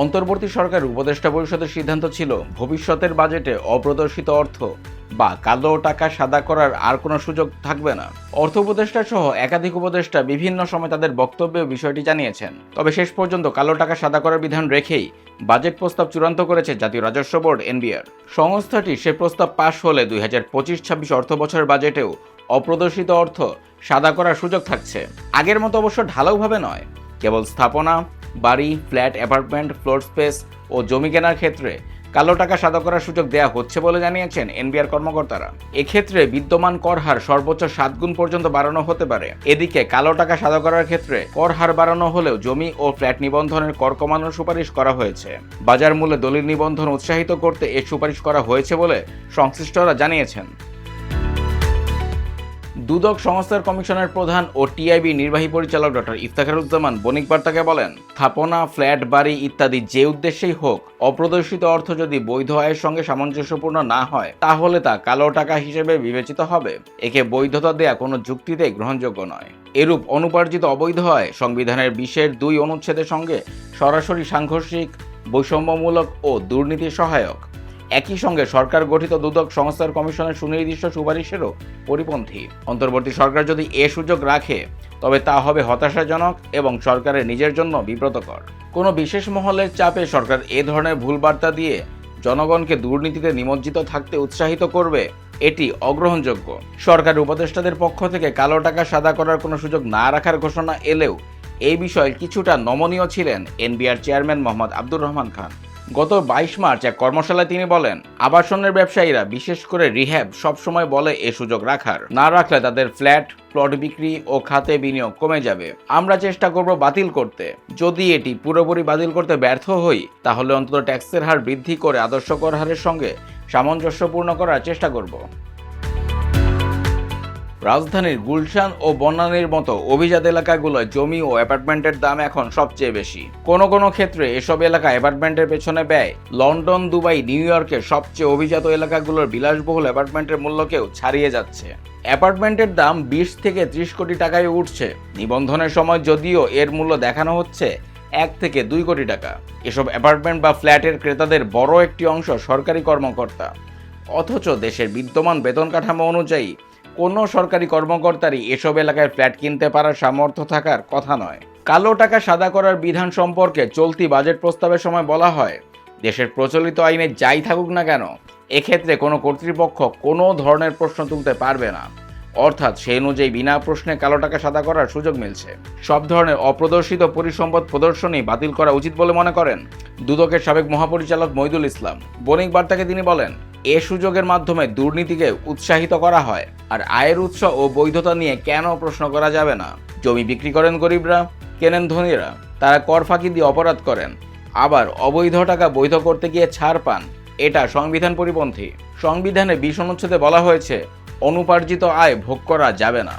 অন্তর্বর্তী সরকার উপদেষ্টা পরিষদের সিদ্ধান্ত ছিল, ভবিষ্যতের বাজেটে অপ্রদর্শিত অর্থ বা কালো টাকা সাদা করার আর কোনো সুযোগ থাকবে না। অর্থ উপদেষ্টা সহ একাধিক উপদেষ্টা বিভিন্ন সময় তাদের বক্তব্যে বিষয়টি জানিয়েছেন। তবে শেষ পর্যন্ত কালো টাকা সাদা করার বিধান রেখেই বাজেট প্রস্তাব চূড়ান্ত করেছে জাতীয় রাজস্ব বোর্ড, এনবিআর। সংস্থাটি সে প্রস্তাব পাশ হলে দুই হাজার পঁচিশ ছাব্বিশ অর্থ বছরের বাজেটেও অপ্রদর্শিত অর্থ সাদা করার সুযোগ থাকছে। আগের মতো অবশ্য ঢালাওভাবে নয়। কেবল স্থাপনা বাড়ি, ফ্ল্যাট, অ্যাপার্টমেন্ট, ফ্লোর স্পেস ও জমি কেনার ক্ষেত্রে কালো টাকা সাদা করার সুযোগ দেওয়া হচ্ছে বলে জানিয়েছেন এনবিআর কর্মকর্তারা। এক্ষেত্রে বিদ্যমান কর হার সর্বোচ্চ সাত গুণ পর্যন্ত বাড়ানো হতে পারে। এদিকে কালো টাকা সাদা করার ক্ষেত্রে কর হার বাড়ানো হলেও জমি ও ফ্ল্যাট নিবন্ধনের কর কমানোর সুপারিশ করা হয়েছে। বাজার মূল্যে দলিল নিবন্ধন উৎসাহিত করতে এ সুপারিশ করা হয়েছে বলে সংশ্লিষ্টরা জানিয়েছেন। দুদক সংস্থার কমিশনের প্রধান ও টিআইবি নির্বাহী পরিচালক ডক্টর ইফতাখারুজ্জামান বণিক বার্তাকে বলেন, স্থাপনা, ফ্ল্যাট, বাড়ি ইত্যাদি যে উদ্দেশ্যেই হোক, অপ্রদর্শিত অর্থ যদি বৈধ আয়ের সঙ্গে সামঞ্জস্যপূর্ণ না হয়, তাহলে তা কালো টাকা হিসেবে বিবেচিত হবে। একে বৈধতা দেয়া কোনো যুক্তিতে গ্রহণযোগ্য নয়। এরূপ অনুপার্জিত অবৈধ আয় সংবিধানের বিশের দুই অনুচ্ছেদের সঙ্গে সরাসরি সাংঘর্ষিক, বৈষম্যমূলক ও দুর্নীতি সহায়ক। একই সঙ্গে সরকার গঠিত দুদক সংস্থার কমিশনের সুনির্দিষ্ট সুপারিশেরও পরিপন্থী। অন্তর্বর্তী সরকার যদি এ সুযোগ রাখে, তবে তা হবে হতাশাজনক এবং সরকারের নিজের জন্য বিব্রতকর। কোনো বিশেষ মহলের চাপে সরকার এ ধরনের ভুল বার্তা দিয়ে জনগণকে দুর্নীতিতে নিমজ্জিত থাকতে উৎসাহিত করবে, এটি অগ্রহণযোগ্য। সরকার উপদেষ্টাদের পক্ষ থেকে কালো টাকা সাদা করার কোনো সুযোগ না রাখার ঘোষণা এলেও এই বিষয়ে কিছুটা নমনীয় ছিলেন এনবিআর চেয়ারম্যান মোহাম্মদ আব্দুর রহমান খান। গত বাইশ মার্চ এক কর্মশালায় তিনি বলেন, আবাসনের ব্যবসায়ীরা বিশেষ করে রিহ্যাব সবসময় বলে এ সুযোগ রাখার। না রাখলে তাদের ফ্ল্যাট, প্লট বিক্রি ও খাতে বিনিয়োগ কমে যাবে। আমরা চেষ্টা করব বাতিল করতে। যদি এটি পুরোপুরি বাতিল করতে ব্যর্থ হই, তাহলে অন্তত ট্যাক্সের হার বৃদ্ধি করে আদর্শ কর হারের সঙ্গে সামঞ্জস্যপূর্ণ করার চেষ্টা করব। রাজধানীর গুলশান ও বনানীর মতো অভিজাত এলাকাগুলোয় জমি ও অ্যাপার্টমেন্টের দাম এখন সবচেয়ে বেশি। কোনো কোনো ক্ষেত্রে এসব এলাকা অ্যাপার্টমেন্টের পেছনে ব্যয়। লন্ডন, দুবাই, নিউ ইয়র্কের সবচেয়ে অভিজাত এলাকাগুলোর বিলাসবহুল অ্যাপার্টমেন্টের মূল্যকেও ছাড়িয়ে যাচ্ছে। অ্যাপার্টমেন্টের দাম বিশ থেকে ত্রিশ কোটি টাকায় উঠছে। নিবন্ধনের সময় যদিও এর মূল্য দেখানো হচ্ছে এক থেকে দুই কোটি টাকা। এসব অ্যাপার্টমেন্ট বা ফ্ল্যাটের ক্রেতাদের বড় একটি অংশ সরকারি কর্মকর্তা। অথচ দেশের বিদ্যমান বেতন কাঠামো অনুযায়ী কোনো সরকারি কর্মকর্তারই এসব এলাকায় ফ্ল্যাট কিনতে পারার সামর্থ্য থাকার কথা নয়। কালো টাকা সাদা করার বিধান সম্পর্কে চলতি বাজেট প্রস্তাবের সময় বলা হয়, দেশের প্রচলিত আইনে যাই থাকুক না কেন, এক্ষেত্রে কোনো কর্তৃপক্ষ কোনো ধরনের প্রশ্ন তুলতে পারবে না। অর্থাৎ সেই অনুযায়ী বিনা প্রশ্নে কালো টাকা সাদা করার সুযোগ মিলছে। সব ধরনের অপ্রদর্শিত পরিসম্পদ প্রদর্শনী বাতিল করা উচিত বলে মনে করেন দুদকের সাবেক মহাপরিচালক মইদুল ইসলাম। বণিক বার্তাকে তিনি বলেন, এ সুযোগের মাধ্যমে দুর্নীতিকে উৎসাহিত করা হয়। আর আয়ের উৎস ও বৈধতা নিয়ে কেন প্রশ্ন করা যাবে না? জমি বিক্রি করেন গরিবরা, কেনেন ধনীরা, তারা কর ফাঁকি দিয়ে অপরাধ করেন। আবার অবৈধ টাকা বৈধ করতে গিয়ে ছাড় পান, এটা সংবিধান পরিপন্থী। সংবিধানে বিষ অনুচ্ছেদে বলা হয়েছে, অনুপার্জিত আয় ভোগ করা যাবে না।